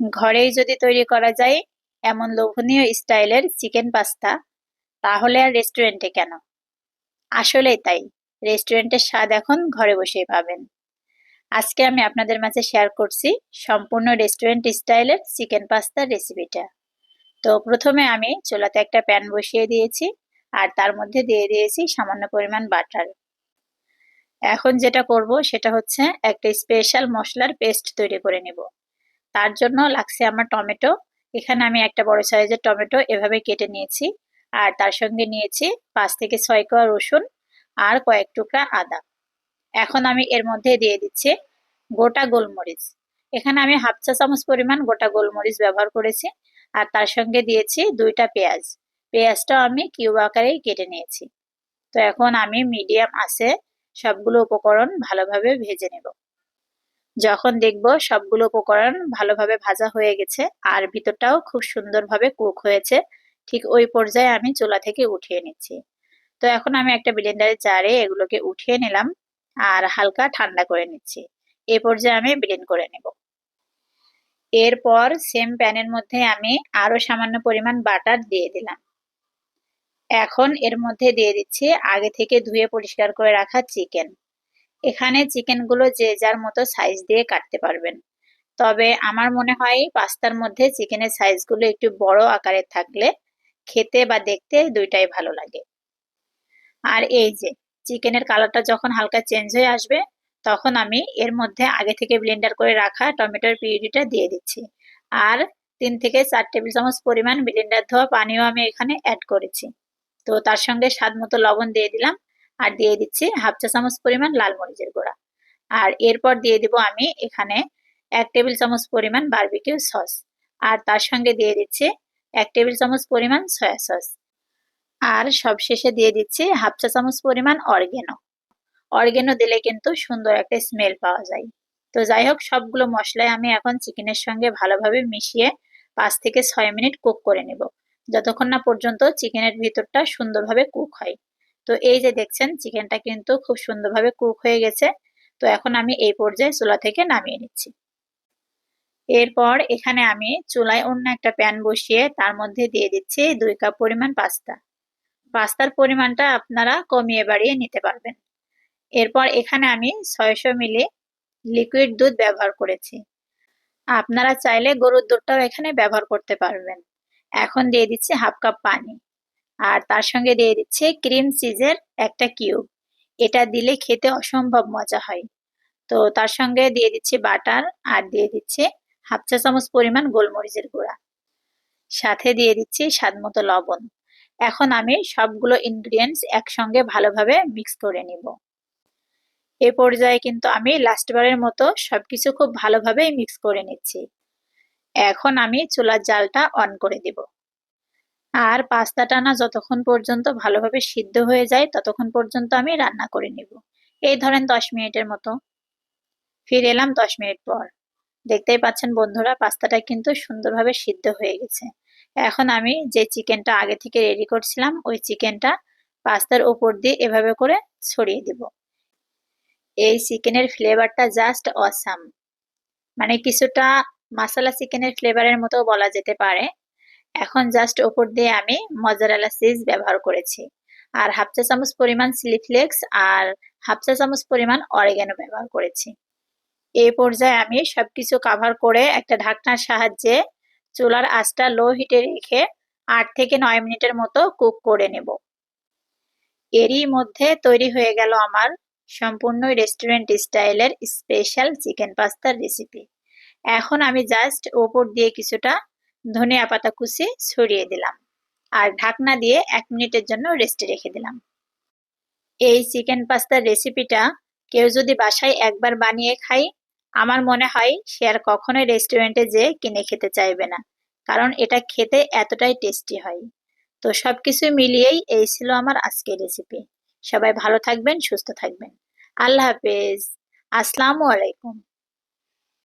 ঘরেই যদি তৈরি করা যায় এমন লোভনীয় স্টাইলের চিকেন পাস্তা, তাহলে আর রেস্টুরেন্টে কেন? আসলেই তাই। রেস্টুরেন্টের স্বাদ এখন ঘরে বসেই পাবেন। আজকে আমি আপনাদের মাঝে শেয়ার করছি সম্পূর্ণ রেস্টুরেন্ট স্টাইলের চিকেন পাস্তার রেসিপিটা তো প্রথমে আমি চুলাতে একটা প্যান বসিয়ে দিয়েছি আর তার মধ্যে দিয়ে দিয়েছি সামান্য পরিমাণ বাটার এখন যেটা করব সেটা হচ্ছে একটা স্পেশাল মশলার পেস্ট তৈরি করে নেব। তার জন্য লাগছে আমার টমেটো। এখানে আমি একটা বড় সাইজের টমেটো এভাবে কেটে নিয়েছি আর তার সঙ্গে নিয়েছি পাঁচ থেকে ছয় কোয়া রসুন আর কয়েক টুকরা আদা। এখন আমি এর মধ্যে দিয়ে দিচ্ছি গোটা গোলমরিচ। এখানে আমি হাফ চা চামচ পরিমাণ গোটা গোলমরিচ ব্যবহার করেছি আর তার সঙ্গে দিয়েছি দুইটা পেঁয়াজ। পেঁয়াজটাও আমি কিউব আকারেই কেটে নিয়েছি। তো এখন আমি মিডিয়াম আছে সবগুলো উপকরণ ভালোভাবে ভেজে নেব। যখন দেখব সবগুলো উপকরণ ভালোভাবে ভাজা হয়ে গেছে, আর ভিতরটাও খুব সুন্দরভাবে কুক হয়েছে, ঠিক ওই পর্যায়ে আমি চুলা থেকে উঠিয়ে নিচ্ছি। তো এখন আমি একটা ব্লেন্ডারে জারে এগুলোকে উঠিয়ে নিলাম, আর হালকা ঠান্ডা করে নিচ্ছি। এ পর্যায়ে আমি ব্লেন্ড করে নেব। এরপর সেম প্যানের মধ্যে আমি আরও সামান্য পরিমাণ বাটার দিয়ে দিলাম। এখন এর মধ্যে দিয়ে দিচ্ছি আগে থেকে ধুয়ে পরিষ্কার করে রাখা চিকেন এখানে চিকেনগুলো যে যার মতো সাইজ দিয়ে কাটতে পারবেন। তবে আমার মনে হয় পাস্তার মধ্যে চিকেনের সাইজগুলো একটু বড় আকারের থাকলে খেতে বা দেখতে দুইটাই ভালো লাগে। আর এই যে চিকেনের কালারটা যখন হালকা চেঞ্জ হয়ে আসবে, তখন আমি এর মধ্যে আগে থেকে ব্লেন্ডার করে রাখা টমেটোর পিউরিটা দিয়ে দিচ্ছি। আর তিন থেকে চার টেবিল চামচ পরিমাণ ব্লেন্ডার ধোয়া পানিও আমি এখানে অ্যাড করেছি। তো তার সঙ্গে স্বাদ মতো লবণ দিয়ে দিলাম। আর দিয়ে দিচ্ছি হাফ চা চামচ পরিমাণ লাল মরিচের গুঁড়া। আর এরপর দিয়ে দিব আমি এখানে এক টেবিল চামচ পরিমাণ বার্বিকিউ সস আর তার সঙ্গে দিয়ে দিচ্ছি এক টেবিল চামচ পরিমাণ সয়া সস আর সবশেষে দিয়ে দিচ্ছি হাফ চা চামচ পরিমাণ অর্গেনো অর্গেনো দিলে কিন্তু সুন্দর একটা স্মেল পাওয়া যায়। তো যাই হোক, সবগুলো মশলায় আমি এখন চিকেনের সঙ্গে ভালোভাবে মিশিয়ে পাঁচ থেকে ছয় মিনিট কুক করে নেব। যতক্ষণ না পর্যন্ত চিকেনের ভিতরটা সুন্দরভাবে কুক হয়। তো এই যে দেখছেন, চিকেনটা কিন্তু খুব সুন্দরভাবে কুক হয়ে গেছে। তো এখন আমি এই পর্যায়ে চুলা থেকে নামিয়ে নিচ্ছি। এরপর এখানে আমি চুলায় অন্য একটা প্যান বসিয়ে তার মধ্যে দিয়ে দিচ্ছি দুই কাপ পরিমাণ পাস্তা। পাস্তার পরিমাণটা আপনারা কমিয়ে বাড়িয়ে নিতে পারবেন। এরপর এখানে আমি ছয়শো মিলি লিকুইড দুধ ব্যবহার করেছি। আপনারা চাইলে গরুর দুধটাও এখানে ব্যবহার করতে পারবেন। এখন দিয়ে দিচ্ছি হাফ কাপ পানি। আর তার সঙ্গে দিয়ে দিচ্ছি ক্রিম চিজের একটা কিউব। এটা দিলে খেতে অসম্ভব মজা হয়। তো তার সঙ্গে দিয়ে দিচ্ছি বাটার আর দিয়ে দিচ্ছে হাফ চা চামচ পরিমাণ গোলমরিচের গুঁড়া। সাথে দিয়ে দিচ্ছি স্বাদ মতো লবণ। এখন আমি সবগুলো ইনগ্রিডিয়েন্টস একসঙ্গে ভালোভাবে মিক্স করে নিব। এ পর্যায়ে কিন্তু আমি লাস্টবারের মতো সবকিছু খুব ভালোভাবে মিক্স করে নিচ্ছি। এখন আমি চুলার জালটা অন করে দিব। আর পাস্তাটা না যতক্ষণ পর্যন্ত ভালোভাবে সিদ্ধ হয়ে যায়, ততক্ষণ পর্যন্ত আমি রান্না করে নিব। এই ধরেন দশ মিনিটের মতো। ফিরে এলাম দশ মিনিট পর। দেখতেই পাচ্ছেন বন্ধুরা, পাস্তাটা কিন্তু সুন্দরভাবে সিদ্ধ হয়ে গেছে। এখন আমি যে চিকেনটা আগে থেকে রেডি করছিলাম, ওই চিকেনটা পাস্তার উপর দিয়ে এভাবে করে ছড়িয়ে দিব। এই চিকেনের ফ্লেভারটা জাস্ট অসাম। মানে কিছুটা মাসালা চিকেনের ফ্লেভারের মতো বলা যেতে পারে। এখন জাস্ট ওপর দিয়ে আমি মজারালা চিজ ব্যবহার করেছি। আর হাফ চা চামচ পরিমাণ চিলি ফ্লেক্স আর হাফ চা চামচ পরিমাণ অরেগানো ব্যবহার করেছি। এই পর্যায়ে আমি সবকিছু কাভার করে একটা ঢাকনার সাহায্যে চুলার আঁচটা লো হিটে রেখে আট থেকে নয় মিনিটের মতো কুক করে নেব। এরই মধ্যে তৈরি হয়ে গেল আমার সম্পূর্ণ রেস্টুরেন্ট স্টাইলের স্পেশাল চিকেন পাস্তার রেসিপি এখন আমি জাস্ট ওপর দিয়ে কিছুটা ধনিয়া পাতা কুচি ছড়িয়ে দিলাম আর ঢাকনা দিয়ে এক মিনিটের জন্য রেস্টে রেখে দিলাম। এই চিকেন পাস্তার রেসিপিটা কেউ যদি বাসায় একবার বানিয়ে খাই আমার মনে হয় সে আর কখনোই রেস্টুরেন্টে যেয়ে কিনে খেতে চাইবে না, কারণ এটা খেতে এতটাই টেস্টি হয়। তো সবকিছু মিলিয়েই এই ছিল আমার আজকের রেসিপি সবাই ভালো থাকবেন, সুস্থ থাকবেন। আল্লাহ হাফেজ। আসসালামু আলাইকুম।